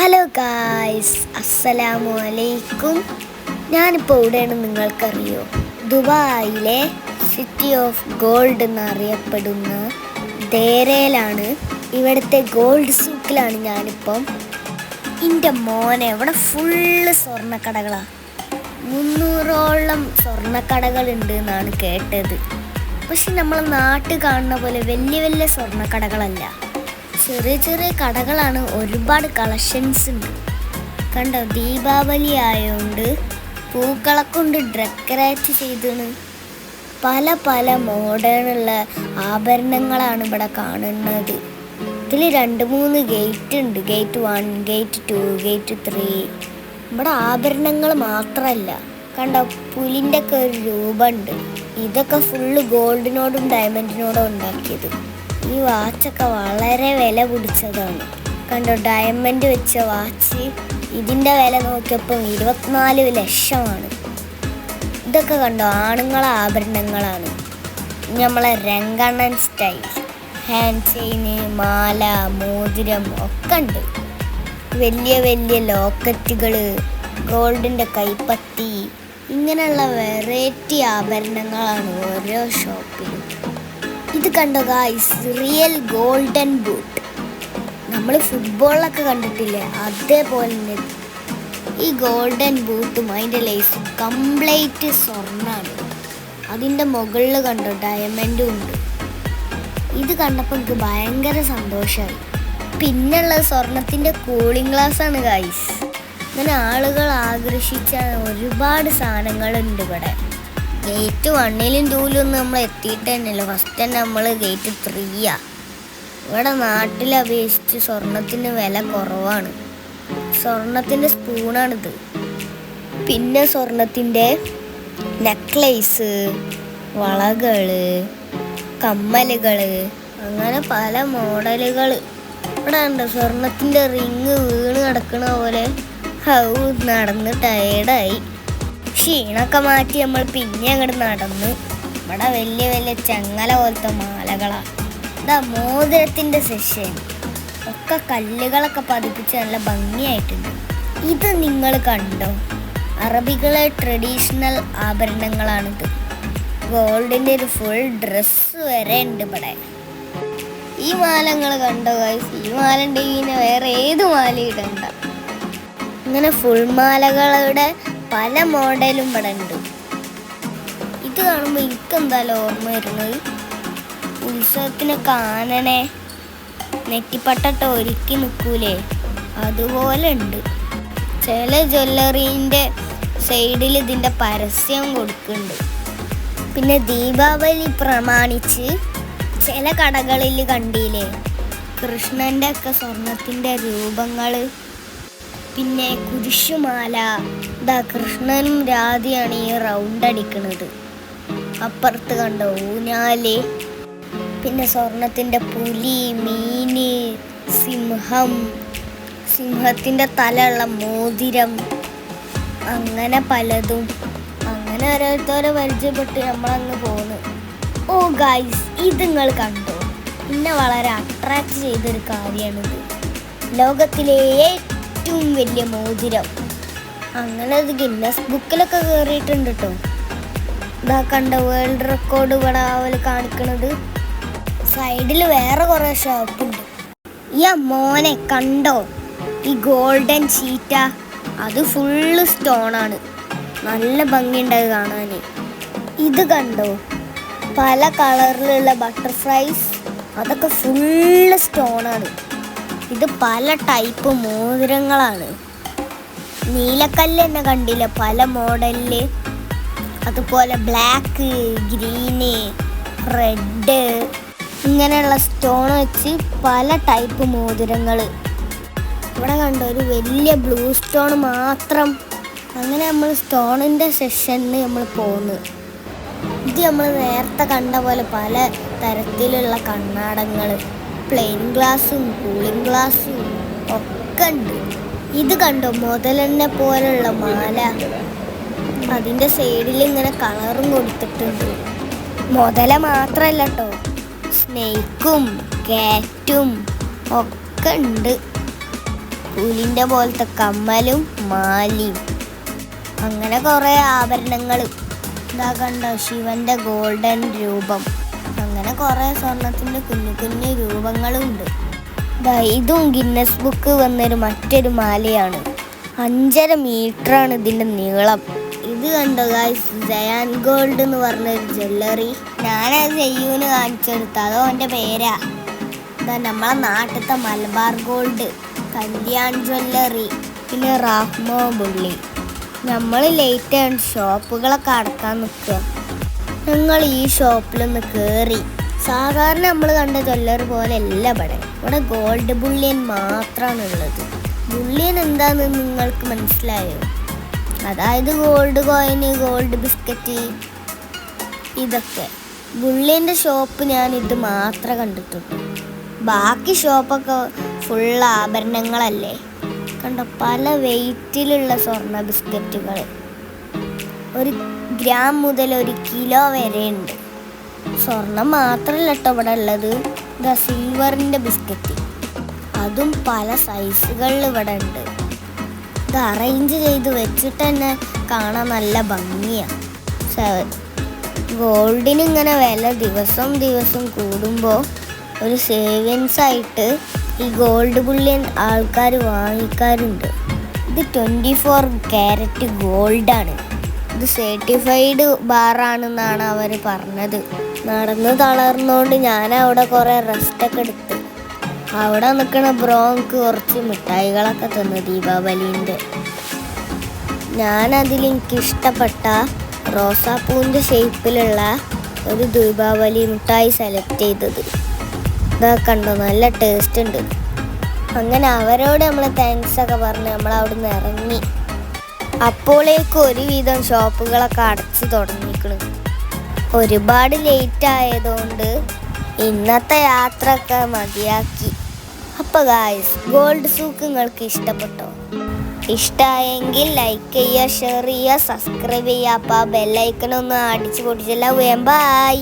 Hello guys അസ്സലാമു അലൈക്കും ഞാനിപ്പോൾ എവിടെയാണ് നിങ്ങൾക്കറിയോ? ദുബായിലെ സിറ്റി ഓഫ് ഗോൾഡ് എന്നറിയപ്പെടുന്ന ദേരയിലാണ് ഇവിടുത്തെ ഗോൾഡ് സൂക്കിലാണ് ഞാനിപ്പം. എന്റെ മോനെ ഇവിടെ ഫുള്ള് സ്വർണക്കടകളാണ് മുന്നൂറോളം സ്വർണക്കടകളുണ്ട് എന്നാണ് കേട്ടത്. പക്ഷെ നമ്മളെ നാട്ടിൽ കാണുന്ന പോലെ വലിയ വലിയ സ്വർണക്കടകളല്ല. ചെറിയ ചെറിയ കടകളാണ് ഒരുപാട് കളക്ഷൻസ് ഉണ്ട് കണ്ടോ ദീപാവലി ആയതുകൊണ്ട് പൂക്കളെ കൊണ്ട് ഡെക്കറേറ്റ് ചെയ്താണ് പല പല മോഡേണുള്ള ആഭരണങ്ങളാണ് ഇവിടെ കാണുന്നത്. ഇതിൽ രണ്ട് മൂന്ന് ഗേറ്റ് ഉണ്ട്. Gate one gate two gate three ഇവിടെ ആഭരണങ്ങൾ മാത്രമല്ല കണ്ടോ പുലിന്റെ ഒക്കെ ഒരു രൂപമുണ്ട്. ഇതൊക്കെ ഫുള്ള് ഗോൾഡിനോടും ഡയമണ്ടിനോടും ഉണ്ടാക്കിയത്. ഈ വാച്ചൊക്കെ വളരെ വില പിടിച്ചതാണ്. കണ്ടോ ഡയമണ്ട് വെച്ച വാച്ച് ഇതിന്റെ വില നോക്കിയപ്പോൾ ഇരുപത്തിനാല് ലക്ഷമാണ്. ഇതൊക്കെ കണ്ടോ ആണുങ്ങളെ ആഭരണങ്ങളാണ്. നമ്മളെ രംഗണ്ണൻ സ്റ്റൈൽ ഹാൻഡ് ചെയിന് മാല മോതിരം ഒക്കെ ഉണ്ട്. വലിയ വലിയ ലോക്കറ്റുകൾ ഗോൾഡിന്റെ കൈപ്പത്തി. ഇങ്ങനെയുള്ള വെറൈറ്റി ആഭരണങ്ങളാണ് ഓരോ ഷോപ്പിലും. ഇത് കണ്ടോ ഗായ്സ് റിയൽ ഗോൾഡൻ ബൂട്ട് നമ്മൾ ഫുട്ബോളിലൊക്കെ കണ്ടിട്ടില്ലേ? അതേപോലെ തന്നെ ഈ ഗോൾഡൻ ബൂട്ടും അതിന്റെ ലേസും കംപ്ലീറ്റ് സ്വർണമാണ് അതിന്റെ മുകളിൽ കണ്ടോ ഡയമണ്ടും ഉണ്ട്. ഇത് കണ്ടപ്പോൾ എനിക്ക് ഭയങ്കര സന്തോഷമായി പിന്നുള്ളത് സ്വർണത്തിന്റെ കൂളിംഗ് ഗ്ലാസ് ആണ് ഗൈസ് ഇങ്ങനെ ആളുകൾ ആകർഷിച്ച ഒരുപാട് സാധനങ്ങളുണ്ട് ഇവിടെ. ഗേറ്റ് വണ്ണിലും ടൂലും ഒന്നും നമ്മൾ എത്തിയിട്ട് തന്നെയല്ല. ഫസ്റ്റ് തന്നെ നമ്മൾ ഗേറ്റ് ത്രീയാ ഇവിടെ നാട്ടിൽ അപേക്ഷിച്ച് സ്വർണത്തിന് വില കുറവാണ്. സ്വർണത്തിന്റെ സ്പൂണാണിത്. പിന്നെ സ്വർണത്തിന്റെ നെക്ലേസ് വളകൾ കമ്മലുകൾ അങ്ങനെ പല മോഡലുകൾ ഇവിടെ ഉണ്ട് സ്വർണത്തിന്റെ റിങ് വീണ് കിടക്കണ പോലെ ഹൗ നടന്ന് ടയേർഡായി ക്ഷീണൊക്കെ മാറ്റി നമ്മൾ പിന്നെ അങ്ങോട്ട് നടന്നു. ഇവിടെ വലിയ വലിയ ചങ്ങല പോലത്തെ മാലകളാ. ഇതാ മോതിരത്തിന്റെ സെഷൻ ഒക്കെ കല്ലുകളൊക്കെ പതിപ്പിച്ച് നല്ല ഭംഗിയായിട്ടുണ്ട്. ഇത് നിങ്ങൾ കണ്ടോ? അറബികളെ ട്രഡീഷണൽ ആഭരണങ്ങളാണിത്. ഗോൾഡിന്റെ ഒരു ഫുൾ ഡ്രസ്സ് വരെ ഉണ്ട് ഇവിടെ. ഈ മാലങ്ങൾ കണ്ടോ ഗൈസ് ഈ മാല ഉണ്ടെങ്കിൽ വേറെ ഏത് മാല ഇടണ്ട. ഇങ്ങനെ ഫുൾ മാലകളുടെ പല മോഡലും ഇവിടെ ഉണ്ട് ഇത് കാണുമ്പോൾ എനിക്ക് എന്തായാലും ഓർമ്മ വരുന്നത്? ഉത്സവത്തിന് കാണണേ. നെറ്റിപ്പട്ടട്ട ഒരുക്കി നിൽക്കൂലേ അതുപോലെ ഉണ്ട്. ചില ജ്വല്ലറീന്റെ സൈഡിൽ ഇതിന്റെ പരസ്യം കൊടുക്കുന്നുണ്ട്. പിന്നെ ദീപാവലി പ്രമാണിച്ച് ചില കടകളിൽ കണ്ടില്ലേ? കൃഷ്ണന്റെ ഒക്കെ സ്വർണത്തിന്റെ രൂപങ്ങൾ പിന്നെ കുരിശുമാല. ഇതാ കൃഷ്ണനും രാധയാണ് ഈ റൗണ്ട് അടിക്കുന്നത് അപ്പുറത്ത് കണ്ട ഊഞ്ഞാൽ. പിന്നെ സ്വർണത്തിന്റെ പുലി മീന് സിംഹം. സിംഹത്തിന്റെ തലയുള്ള മോതിരം. അങ്ങനെ പലതും. അങ്ങനെ ഓരോരുത്തരെ പരിചയപ്പെട്ട് നമ്മളങ്ങ് പോന്നു. ഓ ഗൈസ് ഇത് നിങ്ങൾ കണ്ടോ? എന്നെ വളരെ അട്രാക്ട് ചെയ്തൊരു കാര്യമാണിത് ലോകത്തിലെ ഏറ്റവും വലിയ മോതിരം. അങ്ങനെ അത് ഗിന്നസ് ബുക്കിലൊക്കെ കയറിയിട്ടുണ്ട് കേട്ടോ ഇതാ കണ്ട വേൾഡ് റെക്കോർഡ് ഇവിടെ അവൽ കാണിക്കണത്. സൈഡിൽ വേറെ കുറേ ഷോപ്പുണ്ട് ഈ മോനെ കണ്ടോ? ഈ ഗോൾഡൻ ചീറ്റ അത് ഫുള്ള് സ്റ്റോണാണ് നല്ല ഭംഗിയുണ്ടായി കാണാൻ ഇത് കണ്ടോ? പല കളറിലുള്ള ബട്ടർഫ്ലൈസ് അതൊക്കെ ഫുള്ള് സ്റ്റോണാണ് ഇത് പല ടൈപ്പ് മോതിരങ്ങളാണ്. നീലക്കല്ല് തന്നെ കണ്ടില്ല? പല മോഡലിൽ അതുപോലെ ബ്ലാക്ക് ഗ്രീന് റെഡ് ഇങ്ങനെയുള്ള സ്റ്റോൺ വെച്ച് പല ടൈപ്പ് മോതിരങ്ങൾ ഇവിടെ കണ്ട? ഒരു വലിയ ബ്ലൂ സ്റ്റോൺ മാത്രം. അങ്ങനെ നമ്മൾ സ്റ്റോണിന്റെ സെഷനിൽ നമ്മൾ പോകുന്നു ഇത് നമ്മൾ നേരത്തെ കണ്ട പോലെ പല തരത്തിലുള്ള കണ്ണാടങ്ങൾ പ്ലെയിൻ ഗ്ലാസും കൂളിംഗ് ഗ്ലാസും ഒക്കെ ഉണ്ട്. ഇത് കണ്ടോ? മുതലെന്നെ പോലുള്ള മാല. അതിന്റെ സൈഡിൽ ഇങ്ങനെ കളറും കൊടുത്തിട്ടുണ്ട്. മുതല മാത്രമല്ല കേട്ടോ സ്നേക്കും കാറ്റും ഒക്കെ ഉണ്ട്. പുലിന്റെ പോലത്തെ കമ്മലും മാലിയും. അങ്ങനെ കുറേ ആഭരണങ്ങൾ. ഇതാ കണ്ടോ? ശിവന്റെ ഗോൾഡൻ രൂപം. കുറേ സ്വർണത്തിന്റെ കുഞ്ഞു കുഞ്ഞു രൂപങ്ങളുണ്ട്. ദാ ഇതും ഗിന്നസ് ബുക്ക് വന്നൊരു മറ്റൊരു മാലയാണ്. അഞ്ചര മീറ്ററാണ് ഇതിന്റെ നീളം. ഇത് കണ്ടോ ഗായ്സ് ജയാൻ ഗോൾഡ് എന്ന് പറഞ്ഞൊരു ജ്വല്ലറി ഞാനത് ചെയ്യൂന്ന് കാണിച്ചെടുത്ത. അതോ എന്റെ പേരാ? ഇതാ നമ്മളെ നാട്ടിലത്തെ മലബാർ ഗോൾഡ് കല്യാൺ ജ്വല്ലറി പിന്നെ റാഹ്മോ ബുള്ളി. നമ്മൾ ലേറ്റ് ആണ്. ഷോപ്പുകളൊക്കെ അടക്കാൻ നിൽക്കുക. നിങ്ങൾ ഈ ഷോപ്പിലൊന്ന് കയറി സാധാരണ നമ്മൾ കണ്ട ജ്വല്ലറി പോലെ അല്ല ഇവിടെ ഇവിടെ ഗോൾഡ് ബുള്ളിയൻ മാത്രമാണ് ഉള്ളത് ബുള്ളിയൻ എന്താണെന്ന് നിങ്ങൾക്ക് മനസ്സിലായോ? അതായത് ഗോൾഡ് കോയിന് ഗോൾഡ് ബിസ്ക്കറ്റ് ഇതൊക്കെ. ബുള്ളിയന്റെ ഷോപ്പ് ഞാൻ ഇത് മാത്രമേ കണ്ടിട്ടുള്ളൂ. ബാക്കി ഷോപ്പൊക്കെ ഫുൾ ആഭരണങ്ങളല്ലേ? കണ്ടോ പല വെയിറ്റിലുള്ള സ്വർണ ബിസ്ക്കറ്റുകൾ ഒരു ഗ്രാം മുതൽ ഒരു കിലോ വരെ ഉണ്ട് സ്വർണം മാത്രമല്ല കേട്ടോ ഇവിടെ ഉള്ളത്. ദ സിൽവറിന്റെ ബിസ്ക്കറ്റ് അതും പല സൈസുകളിൽ ഇവിടെ ഉണ്ട്. ഇത് അറേഞ്ച് ചെയ്ത് വെച്ചിട്ട് തന്നെ കാണാൻ നല്ല ഭംഗിയാണ് ഗോൾഡിന് ഇങ്ങനെ വില ദിവസം ദിവസം കൂടുമ്പോൾ ഒരു സേവിങ്സ് ആയിട്ട് ഈ ഗോൾഡ് ബുള്ളിയൻ ആൾക്കാർ വാങ്ങിക്കാറുണ്ട്. ഇത് ട്വന്റി ഫോർ ക്യാരറ്റ് ഗോൾഡാണ് ഇത് സർട്ടിഫൈഡ് ബാറാണെന്നാണ് അവർ പറഞ്ഞത്. നടന്ന് തളർന്നുകൊണ്ട് ഞാൻ അവിടെ കുറേ റെസ്റ്റൊക്കെ എടുത്തു. അവിടെ നിൽക്കണ ബ്രോങ്ക് കുറച്ച് മിഠായികളൊക്കെ തന്നു ദീപാവലിന്റെ. ഞാനതിൽ എനിക്ക് ഇഷ്ടപ്പെട്ട റോസാപ്പൂവിന്റെ ഷേപ്പിലുള്ള ഒരു ദീപാവലി മിഠായി സെലക്ട് ചെയ്തത്. ഇതൊക്കെ കണ്ടോ നല്ല ടേസ്റ്റ് ഉണ്ട്. അങ്ങനെ അവരോട് നമ്മൾ താങ്ക്സ് ഒക്കെ പറഞ്ഞ് നമ്മൾ അവിടെ നിന്ന് ഇറങ്ങി. അപ്പോളേക്കും ഒരുവിധം ഷോപ്പുകളൊക്കെ അടച്ചു തുടങ്ങിക്കണു ഒരുപാട് ലേറ്റ് ആയതുകൊണ്ട് ഇന്നത്തെ യാത്ര ഒക്കെ മതിയാക്കി. അപ്പോൾ ഗായ്സ് ഗോൾഡ് സൂക്ക് നിങ്ങൾക്ക് ഇഷ്ടപ്പെട്ടോ? ഇഷ്ടമായെങ്കിൽ ലൈക്ക് ചെയ്യുക ഷെയർ ചെയ്യുക സബ്സ്ക്രൈബ് ചെയ്യുക. അപ്പോൾ ആ ബെല്ലൈക്കണൊന്ന് അടിച്ചു പൊട്ടിച്ചെല്ലാം. ബൈ